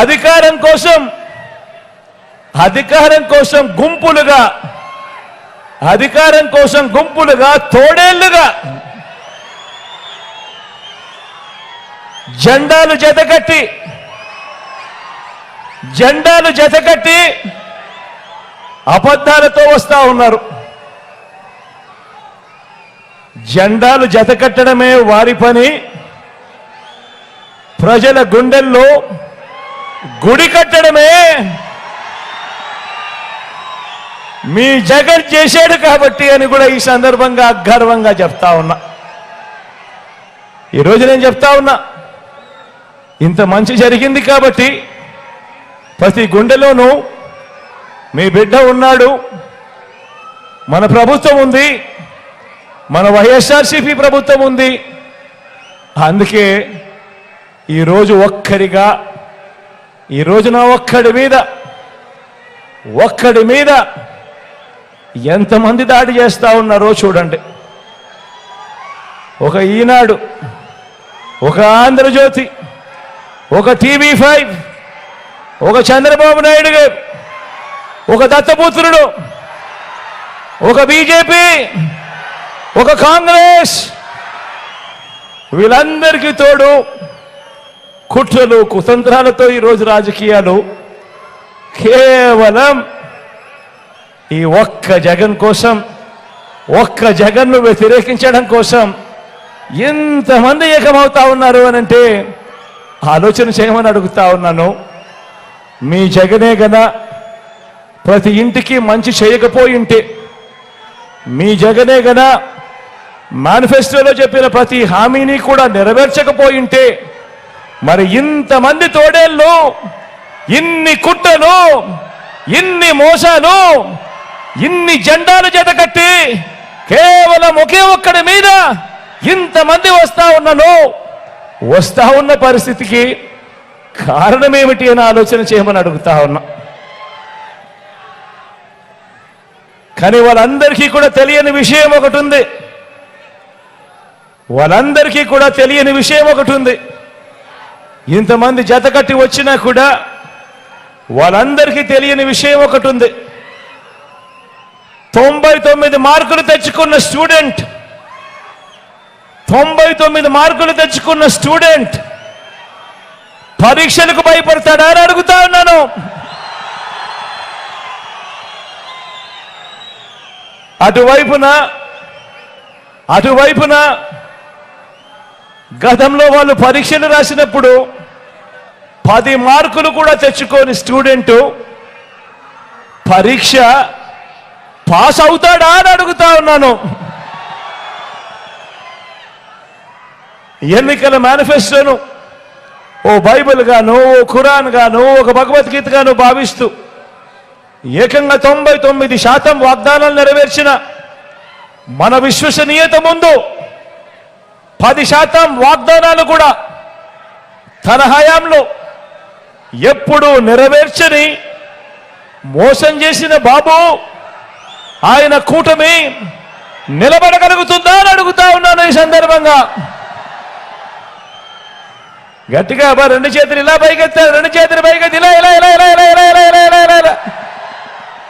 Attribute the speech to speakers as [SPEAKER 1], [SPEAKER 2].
[SPEAKER 1] అధికారం కోసం అధికారం కోసం గుంపులుగా అధికారం కోసం గుంపులుగా తోడేళ్ళుగా జెండాలు జతకట్టి జెండాలు జతకట్టి అబద్ధాలతో వస్తా ఉన్నారు. జెండాలు జతకట్టడమే వారి పని. ప్రజల గుండెల్లో గుడి కట్టడమే మీ జగన్ చేశాడు కాబట్టి అని కూడా ఈ సందర్భంగా గర్వంగా చెప్తా ఉన్నా. ఈరోజు నేను చెప్తా ఉన్నా ఇంత మంచి జరిగింది కాబట్టి ప్రతి గుండెలోనూ మీ బిడ్డ ఉన్నాడు మన ప్రభుత్వం ఉంది మన వైఎస్ఆర్సీపీ ప్రభుత్వం ఉంది. అందుకే ఈరోజు ఒక్కరిగా ఈ రోజున ఒక్కడి మీద ఒక్కడి మీద ఎంతమంది దాడి చేస్తా ఉన్నారో చూడండి. ఒక ఈనాడు ఒక ఆంధ్రజ్యోతి ఒక టీవీ ఫైవ్ ఒక చంద్రబాబు నాయుడు గారు ఒక దత్తపుత్రుడు ఒక బీజేపీ ఒక కాంగ్రెస్ వీళ్ళందరికీ తోడు కుట్రలు కుతంత్రాలతో ఈరోజు రాజకీయాలు కేవలం ఈ ఒక్క జగన్ కోసం ఒక్క జగన్ను వ్యతిరేకించడం కోసం ఎంతమంది ఏకమవుతా ఉన్నారు అని అంటే ఆలోచన చేయమని అడుగుతా ఉన్నాను. మీ జగనే గన ప్రతి ఇంటికి మంచి చేయకపోయింటే. మీ జగనే గన మేనిఫెస్టోలో చెప్పిన ప్రతి హామీని కూడా నెరవేర్చకపోయింటే. మరి ఇంతమంది తోడేళ్ళు ఇన్ని కుట్రలు ఇన్ని మోసాలు ఇన్ని జెండాలు జతకట్టి కేవలం ఒకే ఒక్కడి మీద ఇంతమంది వస్తా ఉన్నను వస్తా ఉన్న పరిస్థితికి కారణమేమిటి అని ఆలోచన చేయమని అడుగుతా ఉన్నా. కానీ వాళ్ళందరికీ కూడా తెలియని విషయం ఒకటి ఉంది. వాళ్ళందరికీ కూడా తెలియని విషయం ఒకటి ఉంది. ఇంతమంది జత కట్టి వచ్చినా కూడా వాళ్ళందరికీ తెలియని విషయం ఒకటి ఉంది తొంభై తొమ్మిది మార్కులు తెచ్చుకున్న స్టూడెంట్ తొంభై తొమ్మిది మార్కులు తెచ్చుకున్న స్టూడెంట్ పరీక్షలకు భయపడతాడా అని అడుగుతా ఉన్నాను. అటువైపున అటువైపున గతంలో వాళ్ళు పరీక్షలు రాసినప్పుడు పది మార్కులు కూడా తెచ్చుకోని స్టూడెంట్ పరీక్ష పాస్ అవుతాడా అని అడుగుతా ఉన్నాను. ఎన్నికల మేనిఫెస్టోను ఓ బైబిల్ గాను ఓ ఖురాన్ గాను ఒక భగవద్గీత గాను భావిస్తూ ఏకంగా తొంభై తొమ్మిది శాతం వాగ్దానాలు నెరవేర్చిన మన విశ్వసనీయత ముందు పది శాతం వాగ్దానాలు కూడా తన హయాంలో ఎప్పుడు నెరవేర్చని మోసం చేసిన బాబు ఆయన కూటమి నిలబడగలుగుతుందా అని అడుగుతా ఉన్నాను ఈ సందర్భంగా. గట్టిగా అబ్బా రెండు చేతులు ఇలా పైకెత్తారు రెండు చేతులు పైకెత్తి ఇలా ఇలా ఇలా ఇలా ఇలా ఇలా ఇలా ఇలా ఇలా ఇలా. ఇలా